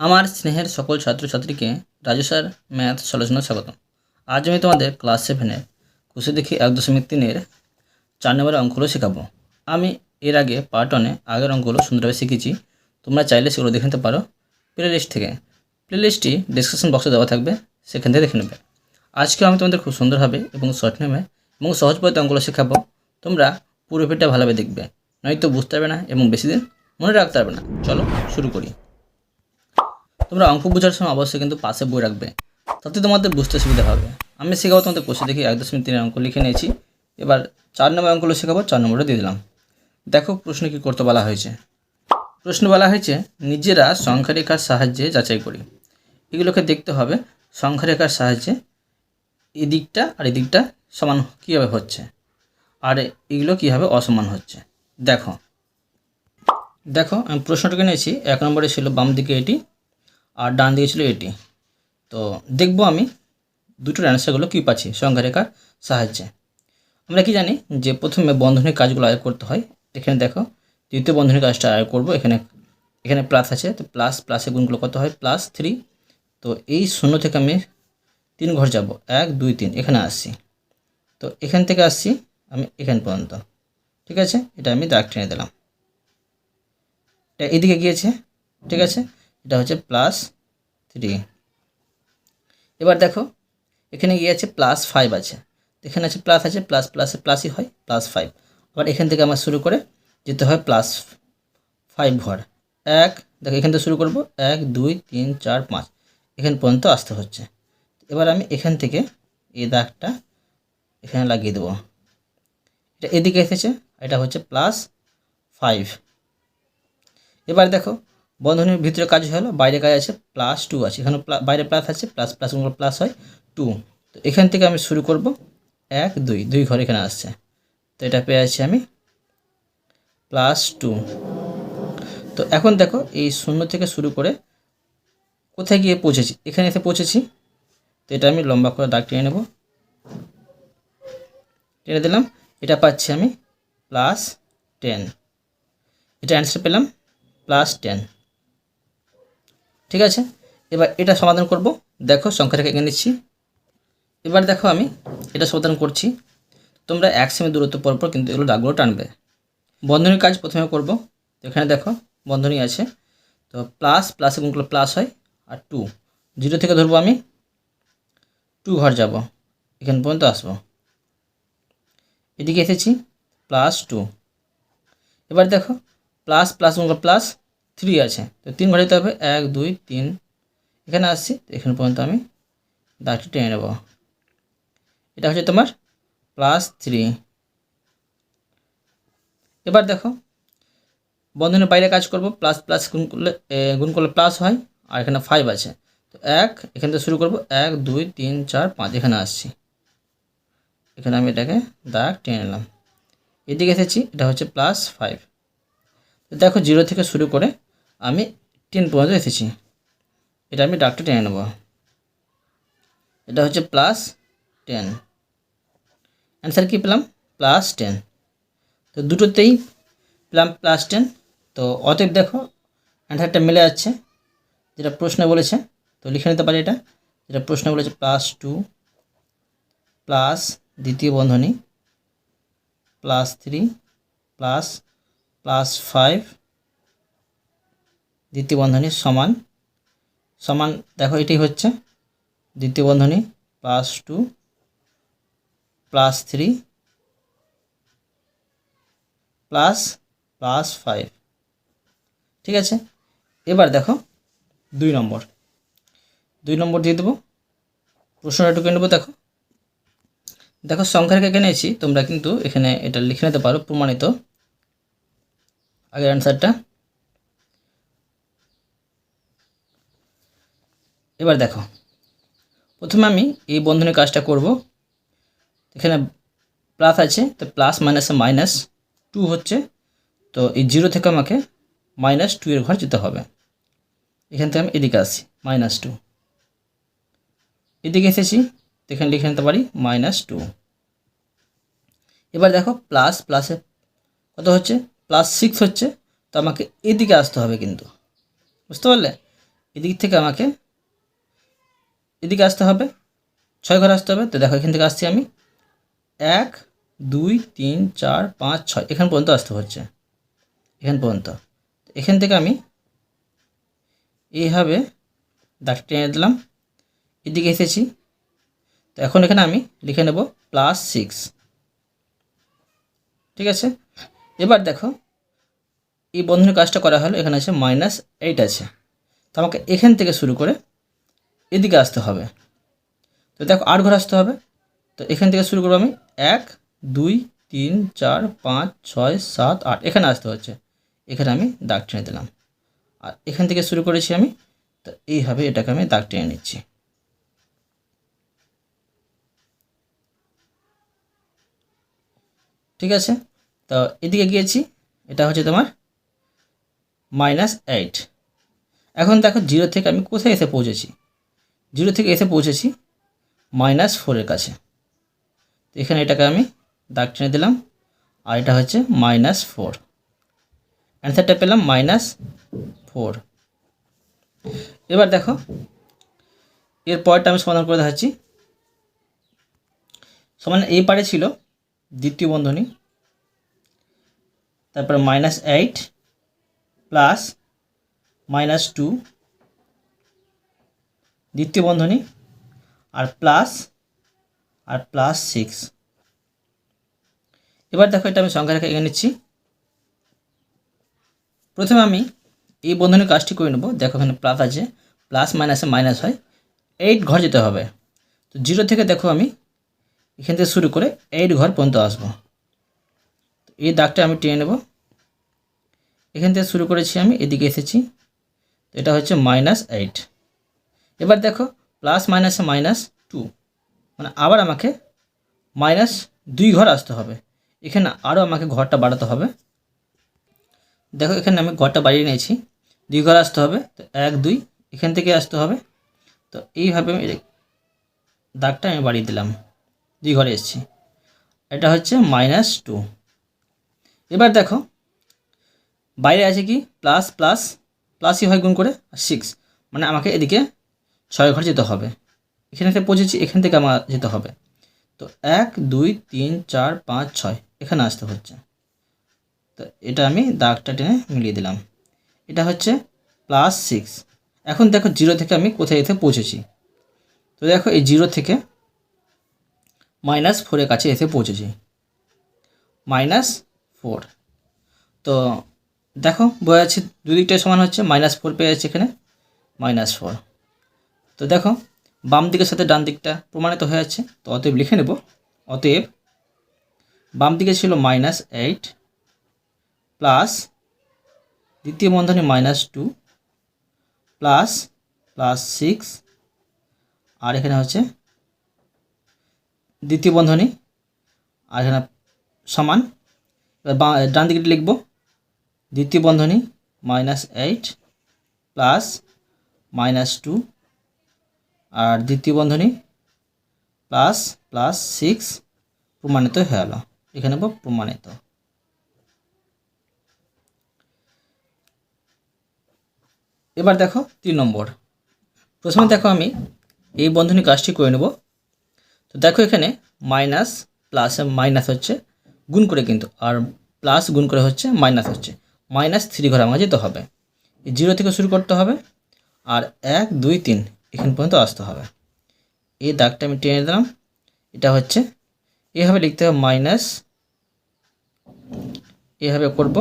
আমার স্নেহের সকল ছাত্রছাত্রীকে রাজু স্যার ম্যাথ সলিউশনে স্বাগত আজ আমি তোমাদের ক্লাস সেভেনের খুশি দেখি এক দশমিক তিনের চার নম্বরের অঙ্কগুলো শেখাবো। আমি এর আগে পার্ট ওয়ানে আগের অঙ্কগুলো সুন্দরভাবে শিখেছি। তোমরা চাইলে সেগুলো দেখে নিতে পারো প্লে লিস্ট থেকে। প্লে লিস্টটি ডিসক্রিপশন বক্সে দেওয়া থাকবে, সেখান থেকে দেখে নেবে। আজকে আমি তোমাদের খুব সুন্দরভাবে এবং শর্ট নেমে এবং সহজ পদ্ধতি অঙ্কগুলো শেখাবো। তোমরা পুরো ভালোভাবে দেখবে, নয়তো বুঝতে পারবে না এবং বেশি দিন মনে রাখতে পারবে না। চলো শুরু করি। তোমরা অঙ্ক বোঝার সময় অবশ্যই কিন্তু পাশে বই রাখবে। তাতে তোমাদের বুঝতে সুবিধা হবে। আমি শেখাবো তোমাদের কোষে দেখি এক দশমিক তিনের অঙ্ক লিখে নিয়েছি। এবার চার নম্বর অঙ্কগুলো শেখাবো, চার নম্বরটা দিয়ে দিলাম। দেখো প্রশ্ন কি করতে বলা হয়েছে। প্রশ্ন বলা হয়েছে, নিজেরা সংখ্যারেখার সাহায্যে যাচাই করি। এগুলোকে দেখতে হবে, সংখ্যারেখার সাহায্যে এদিকটা আর এদিকটা সমান কীভাবে হচ্ছে? আর এগুলো কীভাবে অসমান হচ্ছে? দেখো। দেখো, আমি প্রশ্নটাকে নিয়েছি, এক নম্বরে ছিল বাম দিকে এটি আর ডান দিকে ছিল এটি। তো দেখব আমি দুটোর অ্যান্সারগুলো কী পাচ্ছি সংখ্যারেখার সাহায্যে। আমরা কি জানি যে প্রথমে বন্ধনের কাজগুলো আয় করতে হয়। এখানে দেখো, দ্বিতীয় বন্ধনের কাজটা আয় করব। এখানে এখানে প্লাস আছে, তো প্লাস প্লাসের গুণগুলো কত হয়? প্লাস থ্রি তো এই শূন্য থেকে আমি তিন ঘর যাব। এক, দুই, তিন, এখানে আসছি। তো এখান থেকে আসছি আমি এখান পর্যন্ত। ঠিক আছে? এটা আমি দাগ টেনে দিলাম। এটা এদিকে গিয়েছে। ঠিক আছে? এটা হচ্ছে প্লাস থ্রি এবার দেখো, এখানে গিয়ে আছে? প্লাস ফাইভ আছে। এখানে আছে প্লাস আছে প্লাস প্লাসে প্লাসই হয় প্লাস ফাইভ আবার এখান থেকে আমার শুরু করে যেতে হয় প্লাস ফাইভ ঘর। এক, দেখো এখান থেকে শুরু করব। এক, দুই, তিন, চার, পাঁচ। এখান পর্যন্ত আসতে হচ্ছে। এবার আমি এখান থেকে এই দাগটা এখানে লাগিয়ে দেবো। এটা এদিকে এসেছে, এটা হচ্ছে প্লাস ফাইভ এবার দেখো বন্ধনের ভিতরে কাজ হলো, বাইরে কাজ আছে প্লাস টু আছে। এখানে বাইরে প্লাস আছে প্লাস প্লাস প্লাস হয় টু তো এখান থেকে আমি শুরু করব। এক, দুই দুই ঘর এখানে আসছে। তো এটা পেয়ে আছি আমি প্লাস টু তো এখন দেখো, এই শূন্য থেকে শুরু করে কোথায় গিয়ে পৌঁছেছি? এখানে এসে পৌঁছেছি। তো এটা আমি লম্বা করে দাগ টেনে নেব। টেনে দিলাম। এটা পাচ্ছি আমি প্লাস টেন এটা অ্যান্সার পেলাম প্লাস টেন ঠিক আছে? এবার এটা সমাধান করব। দেখো, সংখ্যাটাকে এগিয়ে নিচ্ছি। এবার দেখো আমি এটা সমাধান করছি। তোমরা এক সেমি দূরত্ব পর পর কিন্তু এগুলো দাগগুলো টানবে। বন্ধনীর কাজ প্রথমে করব। এখানে দেখো, বন্ধনী আছে। তো প্লাস প্লাসে গুণগুলো প্লাস হয়, আর টু জিরো থেকে ধরবো আমি। টু ঘর যাব। এখান পর্যন্ত আসব। এদিকে এসেছি প্লাস টু এবার দেখো প্লাস প্লাস গুণগুলো প্লাস থ্রি আছে। তো তিন ঘর যেতে হবে, এক, দুই, তিন। এখানে আসছি, তো এখানে পর্যন্ত আমি দাগটি টেনে নেব। এটা হচ্ছে তোমার প্লাস থ্রি এবার দেখো, বন্ধনের বাইরে কাজ করব প্লাস প্লাস গুণ করলে গুণ করলে প্লাস হয়, আর এখানে ফাইভ আছে। তো এক, এখান থেকে শুরু করব, এক, দুই, তিন, চার, পাঁচ, এখানে আসছি। এখানে আমি এটাকে দাগ টেনে নিলাম। এদিকে এসেছি, এটা হচ্ছে প্লাস ফাইভ দেখো জিরো থেকে শুরু করে আমি টেন পর্যন্ত এসেছি। এটা আমি ডাকটা টেনে নেব। এটা হচ্ছে প্লাস টেন অ্যান্সার কী পেলাম? প্লাস টেন তো দুটোতেই পেলাম প্লাস টেন তো অতএব দেখো অ্যান্সারটা মিলে যাচ্ছে। যেটা প্রশ্ন বলেছে, তো লিখে নিতে পারি এটা। যেটা প্রশ্ন বলেছে প্লাস টু প্লাস দ্বিতীয় বন্ধনী plus three plus plus five দ্বিতীয় বন্ধনী সমান সমান, দেখো এটাই হচ্ছে, দ্বিতীয় বন্ধনী plus two plus three plus plus five ঠিক আছে? এবার দেখো, দুই নম্বর। দুই নম্বর দিয়ে দেবো। প্রশ্নটা টুকে নেব, দেখো। দেখো, সংখ্যার এখানে এসেছি তোমরা কিন্তু এখানে এটা লিখে নিতে পারো, প্রমাণিত। আগের অ্যান্সারটা এবার দেখো। প্রথমে আমি এই বন্ধনের কাজটা করব। এখানে প্লাস আছে, তো প্লাস মাইনাসে মাইনাস টু হচ্ছে, তো এই জিরো থেকে আমাকে মাইনাস টু এর ঘর যেতে হবে। এখান থেকে আমি এদিকে আসি মাইনাস টু এদিকে এসেছি এখানে লিখে নিতে পারি মাইনাস টু এবার দেখো প্লাস প্লাসে কত হচ্ছে? প্লাস সিক্স হচ্ছে, তো আমাকে এদিকে আসতে হবে কিন্তু। বুঝতে পারলে? এদিক থেকে আমাকে এদিকে আসতে হবে। ছয় ঘর আসতে হবে। তো দেখো, এখান থেকে আসছি আমি। এক, দুই, তিন, চার, পাঁচ, ছয়। এখান পর্যন্ত আসতে হচ্ছে। এখান পর্যন্ত। এখান থেকে আমি এইভাবে দাগ টেনে দিলাম। এদিকে এসেছি। তো এখন এখানে আমি লিখে নেব প্লাস সিক্স। ঠিক আছে? এবার দেখো, এই বন্ধনের কাজটা করা হলো। এখানে আছে মাইনাস এইট আছে। তো আমাকে এখান থেকে শুরু করে এদিকে আসতে হবে। তো দেখো আট ঘর আসতে হবে। তো এখান থেকে শুরু করব আমি। এক, দুই, তিন, চার, পাঁচ, ছয়, সাত, আট। এখানে আসতে হচ্ছে। এখানে আমি দাগ টেনে দিলাম। আর এখান থেকে শুরু করেছি আমি। তো এইভাবে এটাকে আমি দাগ টেনে নিচ্ছি। ঠিক আছে? তো এদিকে গিয়েছি। এটা হচ্ছে তোমার মাইনাস এইট এখন দেখো জিরো থেকে আমি কোথায় এসে পৌঁছেছি? জিরো থেকে এসে পৌঁছেছি মাইনাস ফোরের কাছে। এখানে এটাকে আমি দাগ টেনে দিলাম, আর এটা হচ্ছে মাইনাস ফোর। অ্যান্সারটা পেলাম মাইনাস ফোর। এবার দেখো, এর পরেরটা আমি সমাধান করে দেখাচ্ছি। সমান এই পারে ছিল দ্বিতীয় বন্ধনী, তারপরে minus eight plus minus two দ্বিতীয় বন্ধনী, আর প্লাস আর প্লাস সিক্স এবার দেখো এটা আমি সংখ্যা রেখে এগিয়ে নিচ্ছি। প্রথমে আমি এই বন্ধনের কাজটি করে নেব। দেখো এখানে প্লাস আছে প্লাস মাইনাসে মাইনাস হয়। এইট ঘর যেতে হবে। তো জিরো থেকে দেখো আমি এখান থেকে শুরু করে এইট ঘর পর্যন্ত আসব। এই দাগটা আমি টেনে নেব। এখান থেকে শুরু করেছি আমি, এদিকে এসেছি। এটা হচ্ছে মাইনাস এইট এবার দেখো প্লাস মাইনাসে মাইনাস টু মানে আবার আমাকে মাইনাস দুই ঘর আসতে হবে এখানে আরও আমাকে ঘরটা বাড়াতে হবে দেখো এখানে আমি ঘরটা বাড়িয়ে নিয়েছি দুই ঘর আসতে হবে তো এক দুই এখান থেকে আসতে হবে তো এইভাবে আমি দাগটা আমি বাড়িয়ে দিলাম দুই ঘরে এসেছি এটা হচ্ছে মাইনাস টু এবার দেখো বাইরে আছে কি প্লাস প্লাস প্লাসই হয় গুণ করে সিক্স মানে আমাকে এদিকে ছয় ঘর যেতে হবে। এখানে থেকে পৌঁছেছি, এখান থেকে আমার যেতে হবে। তো এক, দুই, তিন, চার, পাঁচ, ছয়, এখানে আসতে হচ্ছে। তো এটা আমি দাগটা টেনে মিলিয়ে দিলাম। এটা হচ্ছে প্লাস সিক্স এখন দেখো জিরো থেকে আমি কোথায় এতে পৌঁছেছি। তো দেখো এই জিরো থেকে মাইনাস ফোরের কাছে এসে পৌঁছেছি। মাইনাস ফোর তো দেখো, বোঝা যাচ্ছে দুদিকটাই সমান হচ্ছে মাইনাস ফোর পেয়ে যাচ্ছে এখানে মাইনাস ফোর তো দেখো, বাম দিকের সাথে ডান দিকটা প্রমাণিত হয়ে যাচ্ছে, তো অতএব লিখে নেব। অতএব বাম দিকে ছিল মাইনাস এইট প্লাস দ্বিতীয় বন্ধনী minus two plus plus six আর এখানে হচ্ছে দ্বিতীয় বন্ধনী, আর এখানে সমান। এবার ডান দিকে লিখব। দ্বিতীয় বন্ধনী minus eight plus minus two আর দ্বিতীয় বন্ধনী প্লাস প্লাস সিক্স প্রমাণিত হয়ে গেল। এখানে প্রমাণিত। এবার দেখো তিন নম্বর। প্রথমে দেখো আমি এই বন্ধনী কাজটি করে নেব। তো দেখো এখানে মাইনাস প্লাসে মাইনাস হচ্ছে, গুণ করে কিন্তু, আর প্লাস গুণ করে হচ্ছে মাইনাস হচ্ছে। মাইনাস থ্রি ঘরে আমাকে যেতে হবে। জিরো থেকে শুরু করতে হবে, আর এক, দুই, তিন। এখান পর্যন্ত আসতে হবে। এই দাগটা আমি টেনে দিলাম। এটা হচ্ছে, এভাবে লিখতে হবে মাইনাস এভাবে করব,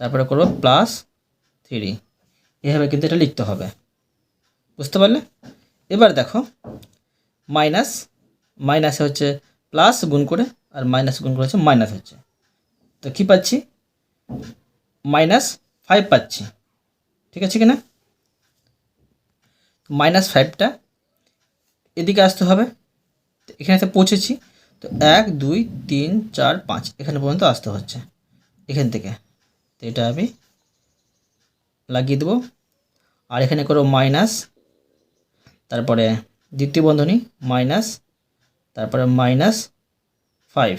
তারপরে করব প্লাস থ্রি এভাবে কিন্তু এটা লিখতে হবে। বুঝতে পারলে? এবার দেখো মাইনাস মাইনাসে হচ্ছে প্লাস গুণ করে, আর মাইনাস গুণ করে হচ্ছে মাইনাস হচ্ছে। তো কী পাচ্ছি? মাইনাস ফাইভ পাচ্ছি। ঠিক আছে কি না মাইনাস ফাইভটা এদিকে আসতে হবে। এখানে তো পৌঁছেছি। তো এক, দুই, তিন, চার, পাঁচ এখানে পর্যন্ত আসতে হচ্ছে এখান থেকে। তো এটা আমি লাগিয়ে দেবো। আর এখানে করো মাইনাস তারপরে দ্বিতীয় বন্ধনী মাইনাস তারপরে মাইনাস ফাইভ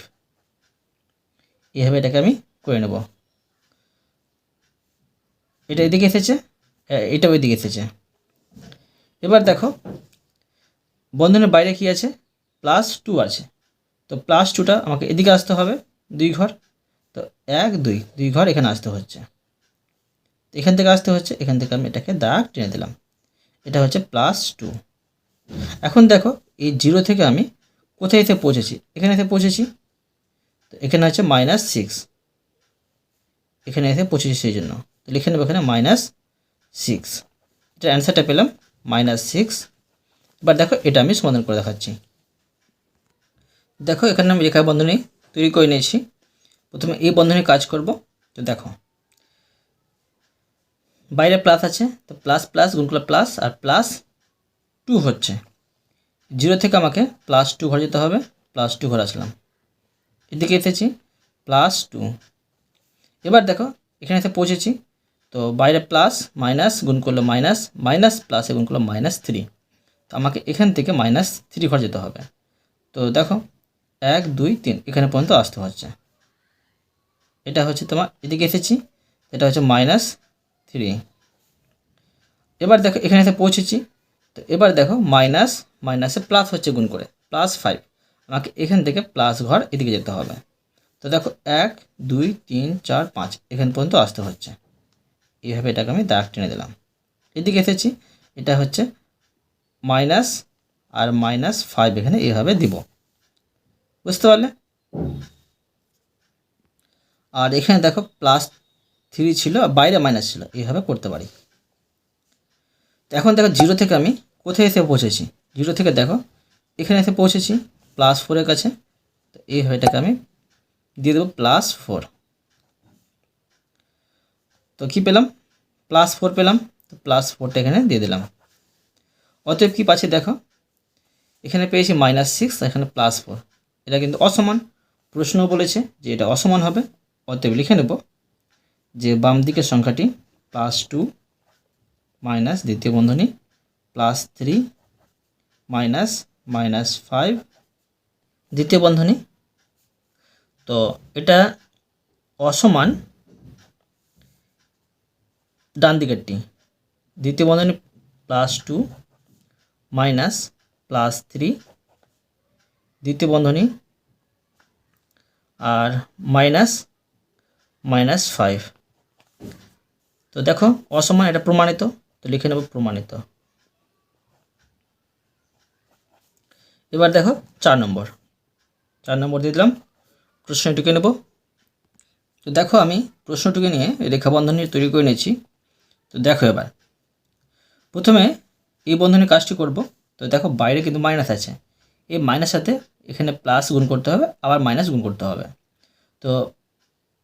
এইভাবে এটাকে আমি করে নেব। এটা এদিকে এসেছে, এ- এটা ওই এসেছে। এবার দেখো, বন্ধনের বাইরে কি আছে? প্লাস টু আছে। তো প্লাস টুটা আমাকে এদিকে আসতে হবে, দুই ঘর। তো এক, দুই দুই ঘর এখানে আসতে হচ্ছে। এখান থেকে আসতে হচ্ছে, এখান থেকে আমি এটাকে দাগ টেনে দিলাম। এটা হচ্ছে প্লাস টু এখন দেখো, এই জিরো থেকে আমি কোথায় এসে পৌঁছেছি? এখানে এসে পৌঁছেছি? তো এখানে হচ্ছে মাইনাস সিক্স এখানে এসে পৌঁছেছি সেই জন্য। তো লিখে নেব এখানে মাইনাস সিক্স এটার অ্যান্সারটা পেলাম। মাইনাস সিক্স এবার দেখো, এটা আমি সমাধান করে দেখাচ্ছি। দেখো, এখানে আমি রেখা বন্ধনী তৈরি করে নিয়েছি। প্রথমে এই বন্ধনী কাজ করব, তো দেখো। বাইরে প্লাস আছে, তো প্লাস প্লাস গুণ প্লাস আর প্লাস টু হচ্ছে। জিরো থেকে আমাকে প্লাস টু ঘর যেতে হবে প্লাস টু ঘর আসলাম। এদিকে এসেছি প্লাস টু এবার দেখো, এখানে এসে পৌঁছেছি। তো বাইরে প্লাস মাইনাস গুণ করল মাইনাস মাইনাস প্লাসে গুণ করল মাইনাস থ্রি তো আমাকে এখান থেকে মাইনাস থ্রি ঘর যেতে হবে। তো দেখো, এক, দুই, তিন, এখানে পর্যন্ত আসতে হচ্ছে। এটা হচ্ছে তোমার এদিকে এসেছি, এটা হচ্ছে মাইনাস থ্রি এবার দেখো, এখানে এসে পৌঁছেছি। তো এবার দেখো মাইনাস মাইনাসে প্লাস হচ্ছে গুণ করে প্লাস ফাইভ আমাকে এখান থেকে প্লাস ঘর এদিকে যেতে হবে। তো দেখো, এক, দুই, তিন, চার, পাঁচ, এখান পর্যন্ত আসতে হচ্ছে। এইভাবে এটাকে আমি দাগ টেনে দিলাম। এদিকে এসেছি, এটা হচ্ছে মাইনাস আর মাইনাস ফাইভ এখানে এইভাবে দিব। বুঝতে পারলে? আর এখানে দেখো প্লাস থ্রি ছিল বাইরে মাইনাস ছিল, এইভাবে করতে পারি। তো এখন দেখো জিরো থেকে আমি কোথায় এসে পৌঁছেছি? জিরো থেকে দেখো, এখানে এসে পৌঁছেছি প্লাস ফোরের কাছে। তো এইভাবে এটাকে আমি দিয়ে দেবো প্লাস ফোর তো কী পেলাম? প্লাস ফোর পেলাম, তো প্লাস ফোরটা এখানে দিয়ে দিলাম। অতএব কী পাচ্ছি দেখো? এখানে পেয়েছি মাইনাস সিক্স এখানে প্লাস ফোর এটা কিন্তু অসমান। প্রশ্ন বলেছে যে এটা অসমান হবে। অতএব লিখে নেব যে বাম দিকের সংখ্যাটি প্লাস টু মাইনাস দ্বিতীয় বন্ধনী plus three minus minus five দ্বিতীয় বন্ধনী। তো এটা অসমান। ডান দিকেরটি দ্বিতীয় বন্ধনী plus two minus plus three দ্বিতীয় বন্ধনী আর মাইনাস মাইনাস ফাইভ তো দেখো, অসমান, এটা প্রমাণিত। তো লিখে নেব প্রমাণিত। এবার দেখো, চার নম্বর। চার নম্বর দিয়ে দিলাম। প্রশ্নটিকে নেব। তো দেখো, আমি প্রশ্নটিকে নিয়ে রেখা বন্ধনী তৈরি করে নিয়েছি। তো দেখো এবার। প্রথমে এই বন্ধনের কাজটি করব। তো দেখো বাইরে কিন্তু মাইনাস আছে। এই মাইনাস সাথে এখানে প্লাস গুণ করতে হবে, আবার মাইনাস গুণ করতে হবে। তো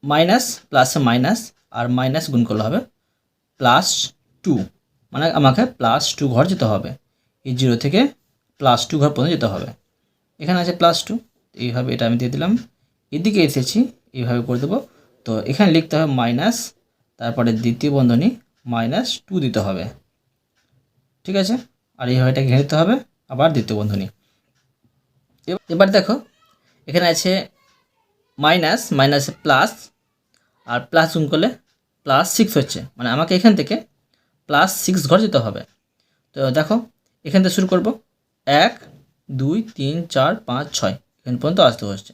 মাইনাস প্লাসে মাইনাস আর মাইনাস গুণ করলে হবে প্লাস টু মানে আমাকে প্লাস টু ঘর যেতে হবে। এই জিরো থেকে প্লাস টু ঘর পর্যন্ত যেতে হবে। এখানে আছে প্লাস টু এইভাবে এটা আমি দিয়ে দিলাম। এদিকে এসেছি, এইভাবে করে দেবো। তো এখানে লিখতে হবে মাইনাস তারপরে দ্বিতীয় বন্ধনী মাইনাস টু দিতে হবে। ঠিক আছে? আর এইভাবে এটাকে ঘেরে দিতে হবে, আবার দ্বিতীয় বন্ধনী। এব- এবার দেখো, এখানে আছে মাইনাস মাইনাসে প্লাস আর প্লাস গুণ করলে প্লাস সিক্স হচ্ছে। মানে আমাকে এখান থেকে প্লাস সিক্স ঘর যেতে হবে। তো দেখো, এখান থেকে শুরু করব। এক, দুই, তিন, চার, পাঁচ, ছয়। এখান পর্যন্ত আসতে হচ্ছে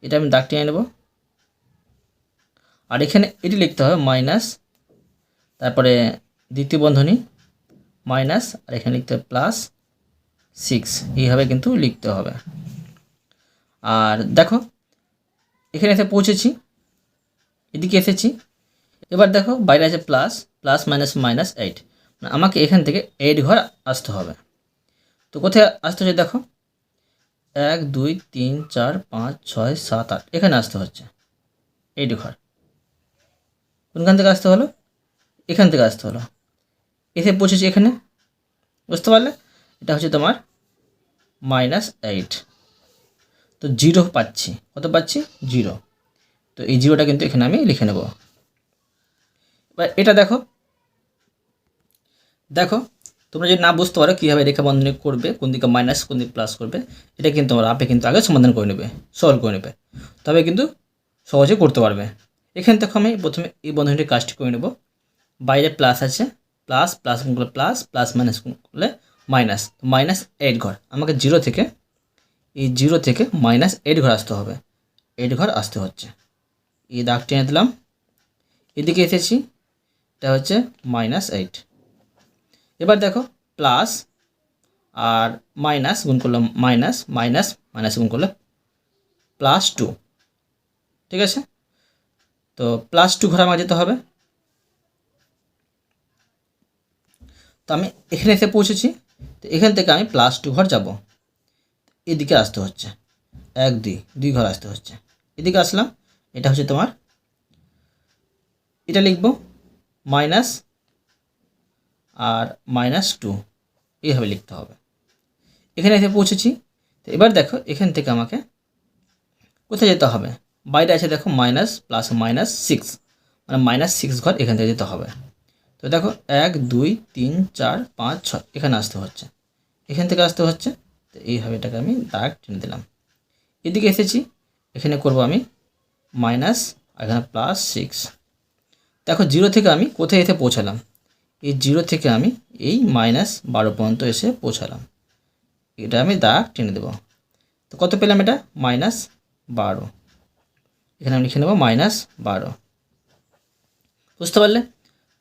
এটা আমি দাগ টেনে নেব। আর এখানে এটি লিখতে হবে মাইনাস তারপরে দ্বিতীয় বন্ধনী মাইনাস আর এখানে লিখতে হবে প্লাস সিক্স এইভাবে কিন্তু লিখতে হবে। আর দেখো, এখানে এসে পৌঁছেছি, এদিকে এসেছি। এবার দেখো, বাইরে আছে plus plus minus minus eight আমাকে এখান থেকে এইট ঘর আসতে হবে। তো কোথায় আসতে হচ্ছে দেখো? এক, দুই, তিন, চার, পাঁচ, ছয়, সাত, আট। এখানে আসতে হচ্ছে। এইট ঘর। কোনখান থেকে আসতে হলো? এখান থেকে আসতে হলো। এসে পৌঁছেছি এখানে। বুঝতে পারলে? এটা হচ্ছে তোমার মাইনাস এইট তো জিরো পাচ্ছি। কত পাচ্ছি? জিরো তো এই জিরোটা কিন্তু এখানে আমি লিখে নেব। এবার এটা দেখো। দেখো, তোমরা যদি না বুঝতে পারো কীভাবে রেখা বন্ধনী করবে, কোন দিকে মাইনাস কোন দিকে প্লাস করবে, এটা কিন্তু তোমরা আপে কিন্তু আগে সমাধান করে নেবে সলভ করে নেবে। তবে কিন্তু সহজে করতে পারবে। এখান থেকে আমি প্রথমে এই বন্ধনীটির কাজটি করে নেব। বাইরে প্লাস আছে প্লাস প্লাস গুণ করলে প্লাস প্লাস মাইনাস গুণ করলে মাইনাস মাইনাস এইট ঘর, আমাকে জিরো থেকে, এই জিরো থেকে মাইনাস এইট ঘর আসতে হবে। এইট ঘর আসতে হচ্ছে। এই দাগ টেনে দিলাম। এদিকে এসেছি, এটা হচ্ছে মাইনাস এইট এবার দেখো প্লাস আর মাইনাস গুণ করলে মাইনাস মাইনাস মাইনাস গুণ করলে প্লাস টু ঠিক আছে? তো প্লাস টু ঘর আমাকে যেতে হবে। তো আমি এখানে এসে পৌঁছেছি। তো এখান থেকে আমি প্লাস টু ঘর যাব। এদিকে আসতে হচ্ছে। এক, দুই দুই ঘর আসতে হচ্ছে। এদিকে আসলাম। এটা হচ্ছে তোমার। এটা লিখব মাইনাস আর মাইনাস টু এইভাবে লিখতে হবে। এখানে এসে পৌঁছেছি। তো এবার দেখো, এখান থেকে আমাকে কোথায় যেতে হবে? বাইরে আছে দেখো মাইনাস প্লাস মাইনাস সিক্স মানে মাইনাস সিক্স ঘর এখান থেকে যেতে হবে। তো দেখো, এক, দুই, তিন, চার, পাঁচ, ছয়, এখানে আসতে হচ্ছে। এখান থেকে আসতে হচ্ছে, তো এইভাবে এটাকে আমি দাগ টেনে দিলাম। এদিকে এসেছি, এখানে করব আমি মাইনাস এখানে প্লাস সিক্স দেখো জিরো থেকে আমি কোথায় এসে পৌঁছালাম? এই জিরো থেকে আমি এই মাইনাস বারো পর্যন্ত এসে পৌঁছালাম। এটা আমি দাগ টেনে দেবো। তো কত পেলাম এটা? মাইনাস বারো। এখানে আমি লিখে নেব মাইনাস বারো। বুঝতে পারলে?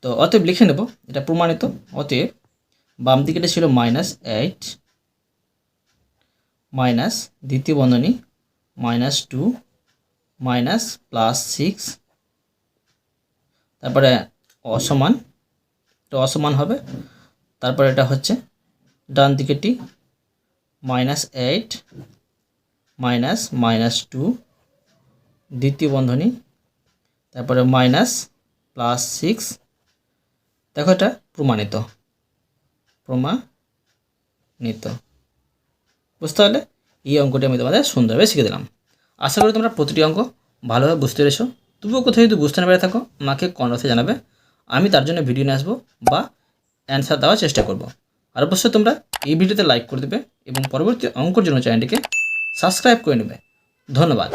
তো অতএব লিখে নেব, এটা প্রমাণিত। অতএব বাম দিকেটা ছিল মাইনাস এইট মাইনাস দ্বিতীয় বন্ধনী minus two minus plus six তারপরে অসমান, এটা অসমান হবে। তারপরে এটা হচ্ছে ডান দিকেটি minus eight minus minus two দ্বিতীয় বন্ধনী, তারপরে মাইনাস প্লাস সিক্স দেখো এটা প্রমাণিত। প্রমাণিত। বুঝতে পারলে? এই অঙ্কটি আমি তোমাদের সুন্দরভাবে শিখে দিলাম। আশা করি তোমরা প্রতিটি অঙ্ক ভালোভাবে বুঝতে পেরেছ। তবুও কোথাও যদি বুঝতে না পেরে থাকো, আমাকে কমেন্টে জানাবে। আমি তার জন্য ভিডিও নিয়ে আসব বা অ্যান্সার দেওয়ার চেষ্টা করব। আর অবশ্যই তোমরা এই ভিডিওতে লাইক করে দেবে এবং পরবর্তী অঙ্কর জন্য চ্যানেলটিকে সাবস্ক্রাইব করে নেবে। ধন্যবাদ।